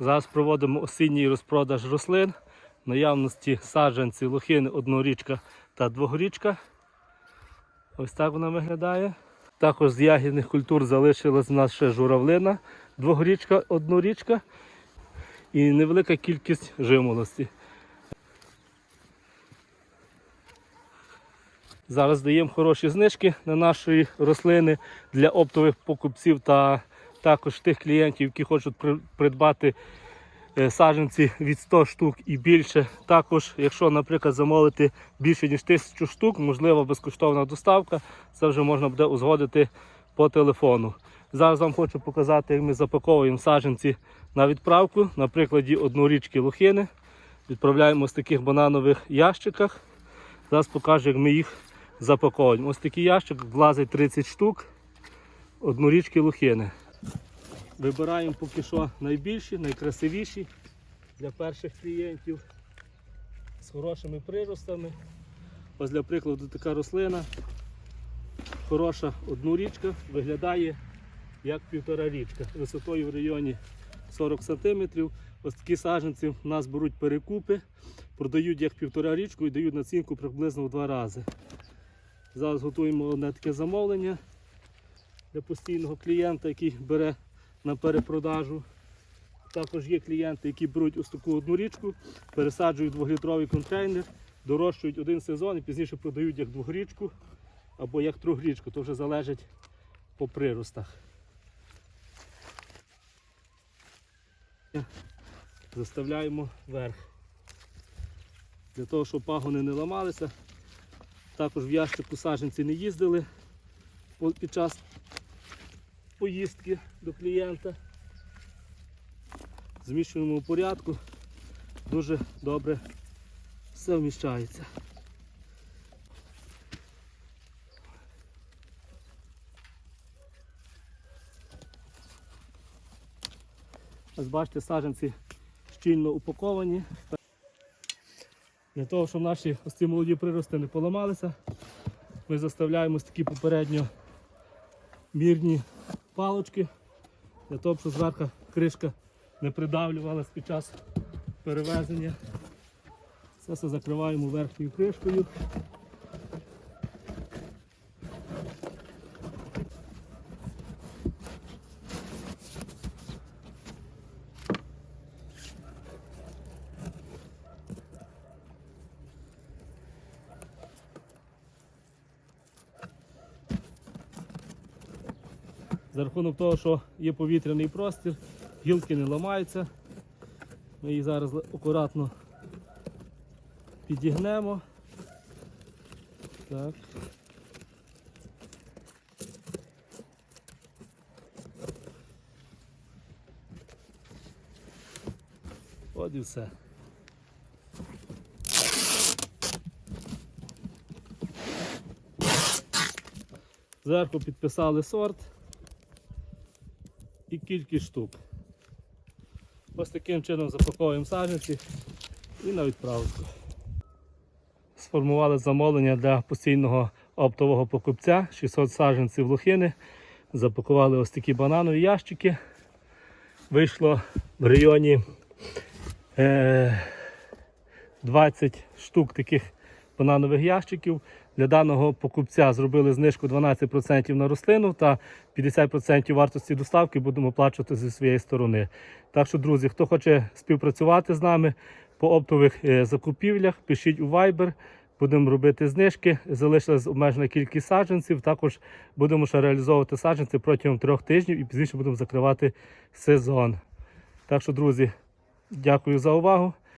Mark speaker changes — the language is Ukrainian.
Speaker 1: Зараз проводимо осінній розпродаж рослин. Наявності саджанці, лохини, однорічка та двогорічка. Ось так вона виглядає. Також з ягідних культур залишилась в нас ще журавлина, двогорічка, однорічка і невелика кількість жимолості. Зараз даємо хороші знижки на наші рослини для оптових покупців та також тих клієнтів, які хочуть придбати е, саджанці від 100 штук і більше. Також, якщо, наприклад, замовити більше ніж 1000 штук, можлива безкоштовна доставка, це вже можна буде узгодити по телефону. Зараз вам хочу показати, як ми запаковуємо саджанці на відправку. На прикладі однорічки лохини. Відправляємо з таких бананових ящиках. Зараз покажу, як ми їх запаковуємо. Ось такий ящик влазить 30 штук, однорічки лохини. Вибираємо поки що найбільші, найкрасивіші для перших клієнтів з хорошими приростами. Ось для прикладу така рослина. Хороша однорічка, виглядає як півтора річка. Висотою в районі 40 см. Ось такі саджанці в нас беруть перекупи, продають як півтора річку і дають націнку приблизно в два рази. Зараз готуємо одне таке замовлення для постійного клієнта, який бере на перепродажу. Також є клієнти, які беруть ось таку одну річку, пересаджують двохлітровий контейнер, дорощують один сезон і пізніше продають як двохрічку або як трьохрічку. То вже залежить по приростах. Заставляємо вверх. Для того, щоб пагони не ламалися. Також в ящику саджанці не їздили під час поїздки до клієнта. В зміщеному порядку дуже добре все вміщається. Ось бачите, саджанці щільно упаковані. Для того, щоб наші ось ці молоді прирости не поламалися, ми заставляємо ось такі попередньо мірні палочки, для того, щоб зверху кришка не придавлювалась під час перевезення. Це все закриваємо верхньою кришкою. За рахунок того, що є повітряний простір, гілки не ламаються. Ми їх зараз акуратно підігнемо. Так. От і все. Зверху підписали сорт і кількість штук. Ось таким чином запаковуємо саджанці і на відправку. Сформували замовлення для постійного оптового покупця 600 саджанців лохини. Запакували ось такі бананові ящики. Вийшло в районі е, 20 штук таких бананових ящиків. Для даного покупця зробили знижку 12% на рослину та 50% вартості доставки будемо оплачувати зі своєї сторони. Так що, друзі, хто хоче співпрацювати з нами по оптових е, закупівлях, пишіть у Viber. Будемо робити знижки, залишилась обмежена кількість саджанців. Також будемо ще реалізовувати саджанці протягом трьох тижнів і пізніше будемо закривати сезон. Так що, друзі, дякую за увагу.